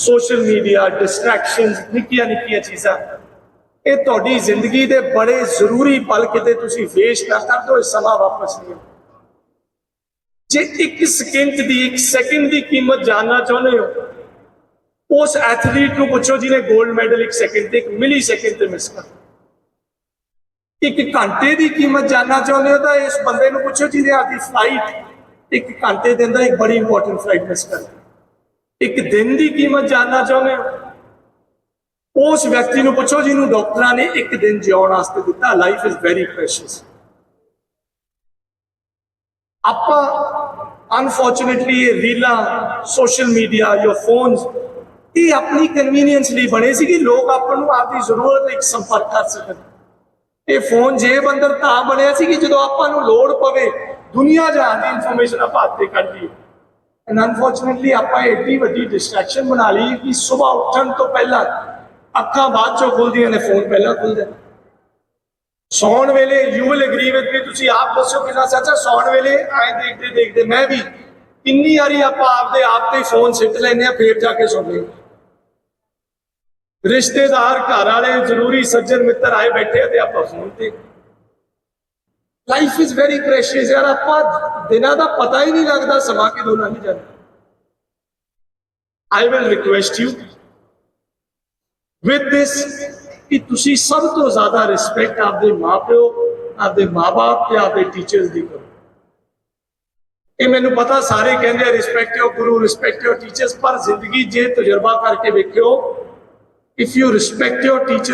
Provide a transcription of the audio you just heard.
Social media distractions ਨਿੱਕੀਆਂ ਨਿੱਕੀਆਂ ਚੀਜ਼ਾਂ। ਇਹ ਤੁਹਾਡੀ ਜ਼ਿੰਦਗੀ ਦੇ ਬੜੇ ਜ਼ਰੂਰੀ ਪਲ ਕਿਤੇ ਤੁਸੀਂ ਵੇਸਟ ਨਾ ਕਰ ਦਿਓ ਇਹ ਸਮਾਂ ਵਾਪਸ ਨਹੀਂ ਆਉਂਦਾ। ਜੇ ਇੱਕ ਸਕਿੰਟ ਦੀ, ਇੱਕ ਸੈਕਿੰਡ ਦੀ ਕੀਮਤ ਜਾਣਨਾ ਚਾਹੁੰਦੇ ਹੋ, ਉਸ ਐਥਲੀਟ ਨੂੰ ਪੁੱਛੋ ਜਿਹਨੇ 골ਡ ਮੈਡਲ ਇੱਕ ਸੈਕਿੰਡ ਤੇ, ਇੱਕ ਮਿਲੀ ਸੈਕਿੰਡ ਤੇ ਮਿਸ ਕਰ ਇੱਕ ਘੰਟੇ ਦੀ ਕੀਮਤ ਜਾਣਨਾ ਚਾਹੁੰਦੇ ਹੋ ਤਾਂ ਇਸ ਬੰਦੇ ਨੂੰ ਪੁੱਛੋ ਜਿਹਨੇ ਆਪਦੀ ਫਲਾਈਟ ਇੱਕ ਘੰਟੇ ਦੇ ਅੰਦਰ ਇੱਕ ਬੜੀ ਇੰਪੋਰਟੈਂਟ ਫਲਾਈਟ ਮਿਸ ਕਰ ਇੱਕ ਦਿਨ ਦੀ ਕੀਮਤ ਜਾਣਨਾ ਚਾਹੁੰਦੇ ਹੋ? ਉਸ ਵਿਅਕਤੀ ਨੂੰ ਪੁੱਛੋ ਜਿਹਨੂੰ ਡਾਕਟਰਾਂ ਨੇ ਇੱਕ ਦਿਨ ਜਿਉਣ ਵਾਸਤੇ ਦਿੱਤਾ। ਲਾਈਫ ਇਜ਼ ਵੈਰੀ ਪ੍ਰੈਸ਼ੀਅਸ ਆਪਾਂ ਅਨਫੋਰਚੂਨੇਟਲੀ ਇਹ ਰੀਲਾਂ ਸੋਸ਼ਲ ਮੀਡੀਆ ਜਾਂ ਫੋਨਸ ਇਹ ਆਪਣੀ ਕਨਵੀਨੀਅੰਸ ਲਈ ਬਣੇ ਸੀ ਕਿ ਲੋਕ ਆਪਾਂ ਨੂੰ ਆਪਦੀ ਜ਼ਰੂਰਤ ਲਈ ਸੰਪਰਕ ਕਰ ਸਕਣ। ਇਹ ਫੋਨ ਜੇਬ ਅੰਦਰ ਤਾਂ ਬਣਿਆ ਸੀ ਕਿ ਜਦੋਂ ਆਪਾਂ ਨੂੰ ਲੋੜ ਪਵੇ, ਦੁਨੀਆ ਜਹਾਨ ਦੀ ਇਨਫੋਰਮੇਸ਼ਨ ਆਪਾਂ ਹੱਥੇ ਕੱਢ ਲਈਏ ਐਂਡ ਅਨਫੋਰਚੂਨੇਟਲੀ ਆਪਾਂ ਏਡੀ ਵੱਡੀ ਡਿਸਟਰੈਕਸ਼ਨ ਬਣਾ ਲਈ ਕਿ ਸਵੇਰ ਉੱਠਣ ਤੋਂ ਪਹਿਲਾਂ ਅੱਖਾਂ ਬਾਅਦ ਚੋਂ ਖੁੱਲਦੀਆਂ ਨੇ ਫੋਨ ਪਹਿਲਾਂ ਖੁੱਲਦਾ ਸੌਣ ਵੇਲੇ you will agree with me ਤੁਸੀਂ ਆਪ ਦੱਸੋ ਕਿੰਨਾ ਸੱਚਾ ਸੌਣ ਵੇਲੇ। ਆਏ ਦੇਖਦੇ ਦੇਖਦੇ ਮੈਂ ਵੀ ਕਿੰਨੀ ਵਾਰੀ ਆਪਾਂ ਆਪਦੇ ਆਪ ਤੇ ਫੋਨ ਸਿੱਟ ਲੈਂਦੇ ਆ ਫੇਰ ਜਾ ਕੇ ਸੌਂਦੇ ਰਿਸ਼ਤੇਦਾਰ ਘਰ ਵਾਲੇ ਜ਼ਰੂਰੀ ਸੱਜਣ ਮਿੱਤਰ ਆਏ ਬੈਠੇ ਆ ਤੇ ਆਪਾਂ ਫੋਨ ਤੇ ਲਾਈਫ ਇਜ਼ ਵੈਰੀ ਪ੍ਰੈਸ਼ੀਅਸ ਯਾਰ ਆਪਾਂ ਦਿਨਾਂ ਦਾ ਪਤਾ ਹੀ ਨਹੀਂ ਲੱਗਦਾ, ਸਮਾਂ ਕਿਦੋਂ ਲੰਘ ਜਾਂਦਾ। I will request you with this ਕਿ ਤੁਸੀਂ ਸਭ ਤੋਂ ਜ਼ਿਆਦਾ ਰਿਸਪੈਕਟ ਆਪਦੇ ਮਾਪਿਓ, ਆਪਦੇ ਮਾਪੇ ਤੇ ਆਪਦੇ ਟੀਚਰਸ ਦੀ ਕਰੋ। ਇਹ ਮੈਨੂੰ ਪਤਾ, ਸਾਰੇ ਕਹਿੰਦੇ ਆ respect your guru respect your teachers ਪਰ ਜ਼ਿੰਦਗੀ ਜੇ ਤਜਰਬਾ ਕਰਕੇ ਵੇਖਿਓ if you respect your teacher